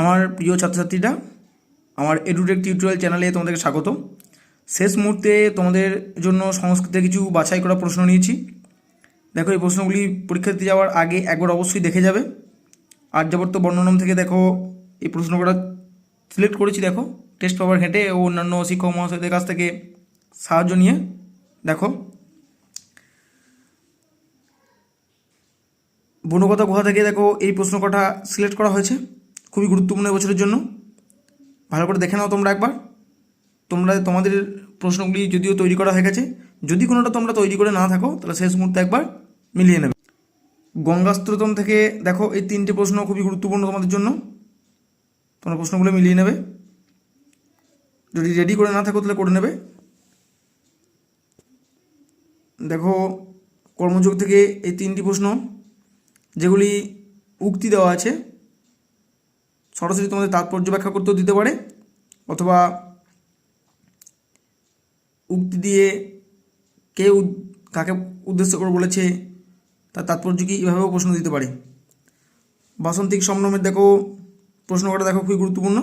আমার প্রিয় ছাত্রছাত্রীরা, আমার এডুটেক টিউটোরিয়াল চ্যানেলে তোমাদেরকে স্বাগত শেষ মুহূর্তে তোমাদের জন্য সংস্কৃতে কিছু বাছাই করা প্রশ্ন নিয়েছি। দেখো, এই প্রশ্নগুলি পরীক্ষা দিতে যাওয়ার আগে একবার অবশ্যই দেখে যাবে। আর আর্যাবর্ত বর্ণনম থেকে দেখো, এই প্রশ্ন করা সিলেক্ট করেছি, দেখো। টেস্ট পেপার ঘেঁটে ও অন্যান্য শিক্ষক মহাশয়দের কাছ থেকে সাহায্য নিয়ে, দেখো। বনকথা গুহা থেকে দেখো, এই প্রশ্ন কটা সিলেক্ট করা হয়েছে। খুবই গুরুত্বপূর্ণ এবছরের জন্য। ভালো করে দেখে নাও তোমরা একবার। তোমরা তোমাদের প্রশ্নগুলি যদিও তৈরি করা হয়ে গেছে, যদি কোনোটা তোমরা তৈরি করে না থাকো, তাহলে শেষ মুহূর্তে একবার মিলিয়ে নেবে। গঙ্গাস্ত্রোতম থেকে দেখো, এই তিনটে প্রশ্ন খুবই গুরুত্বপূর্ণ তোমাদের জন্য। তোমরা প্রশ্নগুলো মিলিয়ে নেবে। যদি রেডি করে না থাকো, তাহলে করে নেবে। দেখো, কর্মযোগ থেকে এই তিনটি প্রশ্ন, যেগুলি উক্তি দেওয়া আছে সরাসরি তোমাদের তাৎপর্য ব্যাখ্যা করতেও দিতে পারে। অথবা উক্তি দিয়ে কে কাকে উদ্দেশ্য করে বলেছে, তার তাৎপর্য কি এভাবেও প্রশ্ন দিতে পারে। বাসন্তিক সম্ভ্রমের দেখো প্রশ্ন করা দেখো খুবই গুরুত্বপূর্ণ।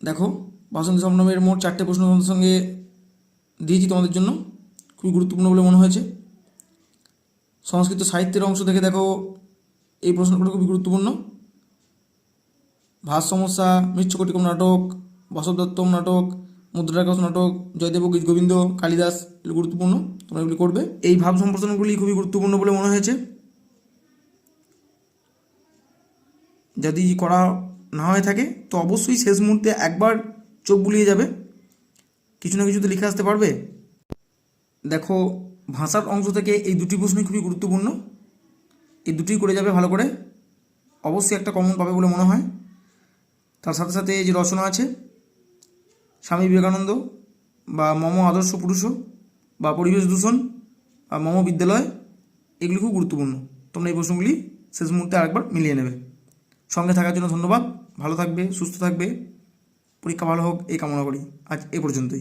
দেখো, বাসন্তী সম্ভ্রমের মোট চারটে প্রশ্ন তোমাদের সঙ্গে দিয়েছি তোমাদের জন্য। খুবই গুরুত্বপূর্ণ বলে মনে হয়েছে। সংস্কৃত সাহিত্যের অংশ থেকে দেখো, এই প্রশ্নগুলো খুবই গুরুত্বপূর্ণ। ভাষ সমস্যা মৃচ্ছকটিকম নাটক বসব দত্তম নাটক মুদ্রাকাশ নাটক, জয়দেব গীত গোবিন্দ কালিদাস, এগুলো গুরুত্বপূর্ণ, তোমরা এগুলি করবে। এই ভাব সম্প্রসারণগুলি খুবই গুরুত্বপূর্ণ বলে মনে হয়েছে। যদি করা না হয়ে থাকে, তো অবশ্যই শেষ মুহূর্তে একবার চোখ বুলিয়ে যাবে। কিছু না কিছু তো লিখে আসতে পারবে। দেখো ভাষার অংশ থেকে এই দুটি প্রশ্নই খুবই গুরুত্বপূর্ণ। এই দুটি করে যাবে ভালো করে। অবশ্যই একটা কমন পাবে বলে মনে হয়। তার সাথে সাথে এই যে রচনা আছে, স্বামী বিবেকানন্দ বা মম আদর্শ পুরুষ বা পরিবেশ দূষণ বা মম বিদ্যালয়, এগুলি খুব গুরুত্বপূর্ণ। তোমরা এই প্রশ্নগুলি শেষ মুহূর্তে আরেকবার মিলিয়ে নেবে। সঙ্গে থাকার জন্য ধন্যবাদ। ভালো থাকবে, সুস্থ থাকবে। পরীক্ষা ভালো হোক, এই কামনা করি। আজ এ পর্যন্তই।